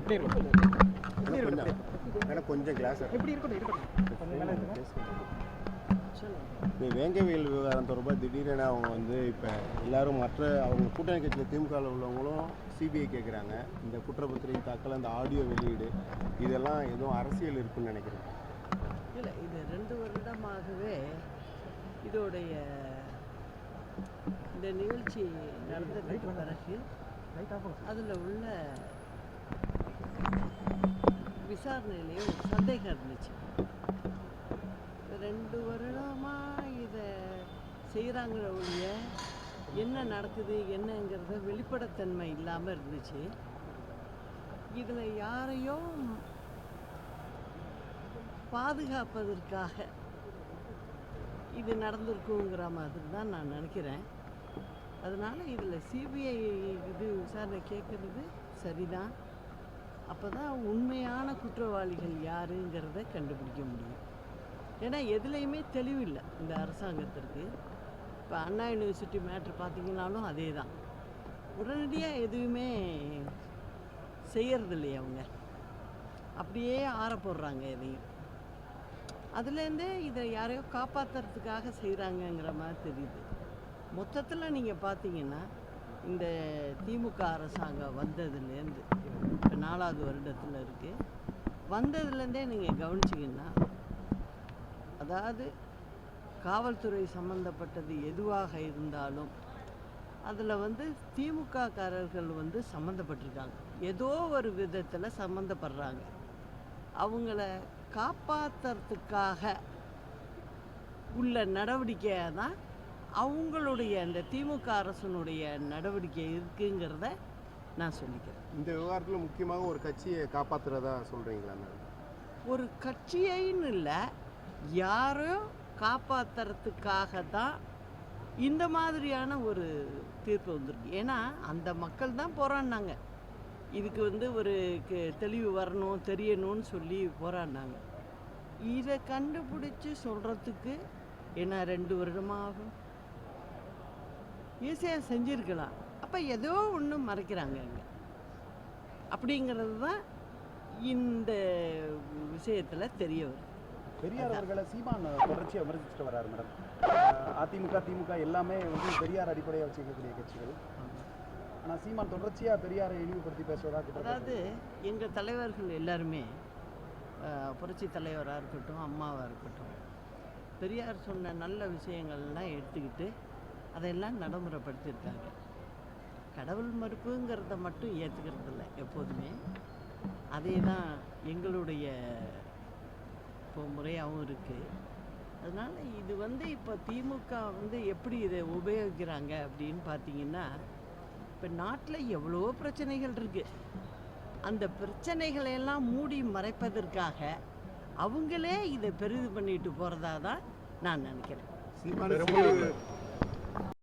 அப்படியே இருக்கு. அப்படியே இருக்கு. அப்படியே இருக்கு கொஞ்சம் கிளாஸ் எப்படி இருக்கட்டும் இருக்கட்டும். கொஞ்சம் மேலே இருக்குங்க இந்த வேங்கவியல் விவகாரம் தொடர்பாக திடீரென அவங்க வந்து இப்போ எல்லாரும் மற்ற அவங்க கூட்டணி கட்சியில் திமுகவில் உள்ளவங்களும் சிபிஐ கேட்குறாங்க இந்த குற்றப்பத்திரிகை தாக்கல் அந்த ஆடியோ வெளியீடு இதெல்லாம் எதுவும் அரசியல் இருக்குன்னு நினைக்கிறேன் இல்லை இது ரெண்டு வருடமாகவே இதோடைய இந்த நிகழ்ச்சி நடந்ததுக்கு பிறகு அதில் உள்ள விசாரணையிலேயே ஒரு சந்தேகம் இருந்துச்சு. ரெண்டு வருடமாக இதை செய்கிறாங்கிற ஒழிய என்ன நடக்குது என்னங்கிறத வெளிப்படைத்தன்மை இல்லாமல் இருந்துச்சு. இதில் யாரையும் பாதுகாப்பதற்காக இது நடந்திருக்குங்கிற மாதிரி தான் நான் நினைக்கிறேன். அதனால் இதில் சிபிஐ இது விசாரணை கேட்குறது சரிதான். அப்போ தான் உண்மையான குற்றவாளிகள் யாருங்கிறத கண்டுபிடிக்க முடியும். ஏன்னா எதுலேயுமே தெளிவில்லை இந்த அரசாங்கத்திற்கு. இப்போ அண்ணா யூனிவர்சிட்டி மேட்ரு பார்த்தீங்கனாலும் அதே தான் உடனடியாக எதுவுமே செய்யறது அவங்க. அப்படியே ஆற போடுறாங்க எதையும். அதுலேருந்தே இதை யாரையோ காப்பாற்றுறதுக்காக செய்கிறாங்கங்கிற மாதிரி தெரியுது. மொத்தத்தில் நீங்கள் பார்த்தீங்கன்னா இந்த திமுக அரசாங்கம் வந்ததுலேருந்து இப்போ நாலாவது வருடத்தில் இருக்குது வந்ததுலேருந்தே நீங்கள் கவனிச்சிங்கன்னா அதாவது காவல்துறை சம்மந்தப்பட்டது எதுவாக இருந்தாலும் அதில் வந்து திமுககாரர்கள் வந்து சம்மந்தப்பட்டிருக்காங்க ஏதோ ஒரு விதத்தில் சம்மந்தப்படுறாங்க அவங்கள காப்பாற்றுறதுக்காக உள்ள நடவடிக்கையை தான் அவங்களுடைய அந்த திமுக அரசனுடைய நடவடிக்கை இருக்குங்கிறத நான் சொல்லிக்கிறேன். இந்த விவகாரத்தில் முக்கியமாக ஒரு கட்சியை காப்பாற்றுறதா சொல்கிறீங்களா மேம் ஒரு கட்சியைன்னு இல்லை யாரோ காப்பாற்றுறதுக்காக தான் இந்த மாதிரியான ஒரு தீர்ப்பு வந்திருக்கு. ஏன்னா அந்த மக்கள் தான் போராடினாங்க. இதுக்கு வந்து ஒரு தெளிவு வரணும் தெரியணும்னு சொல்லி போராடினாங்க. இதை கண்டுபிடிச்சி சொல்கிறதுக்கு என்ன ரெண்டு வருடமாக ஆகும் ஈஸியாக செஞ்சுருக்கலாம். அப்போ ஏதோ ஒன்று மறைக்கிறாங்க அங்கே அப்படிங்கிறது தான் இந்த விஷயத்தில் தெரிய வருது. பெரியார் அவர்களை சீமான் தொடர்ச்சியாக விமர்சிச்சுட்டு வராரு மேடம். அதிமுக திமுக எல்லாமே வந்து பெரியார் அடிப்படையாக வச்சுக்கக்கூடிய கட்சிகள். ஆனால் சீமான் தொடர்ச்சியாக பெரியாரை இழிவுபடுத்தி பேசுவதா. அதாவது எங்கள் தலைவர்கள் எல்லாருமே புரட்சி தலைவராக இருக்கட்டும் அம்மாவாக இருக்கட்டும் பெரியார் சொன்ன நல்ல விஷயங்கள்லாம் எடுத்துக்கிட்டு அதையெல்லாம் நடைமுறைப்படுத்தியிருக்காங்க. கடவுள் மறுப்புங்கிறத மட்டும் ஏற்றுக்கிறது இல்லை எப்போதுமே. அதே தான் எங்களுடைய இப்போ முறையாகவும் இருக்குது அதனால் இது வந்து இப்போ திமுக வந்து எப்படி இதை உபயோகிக்கிறாங்க அப்படின்னு பார்த்தீங்கன்னா இப்போ நாட்டில் எவ்வளோ பிரச்சனைகள் இருக்குது அந்த பிரச்சனைகளை எல்லாம் மூடி மறைப்பதற்காக அவங்களே இதை பெரிது பண்ணிட்டு போகிறதா தான் நான் நினைக்கிறேன்.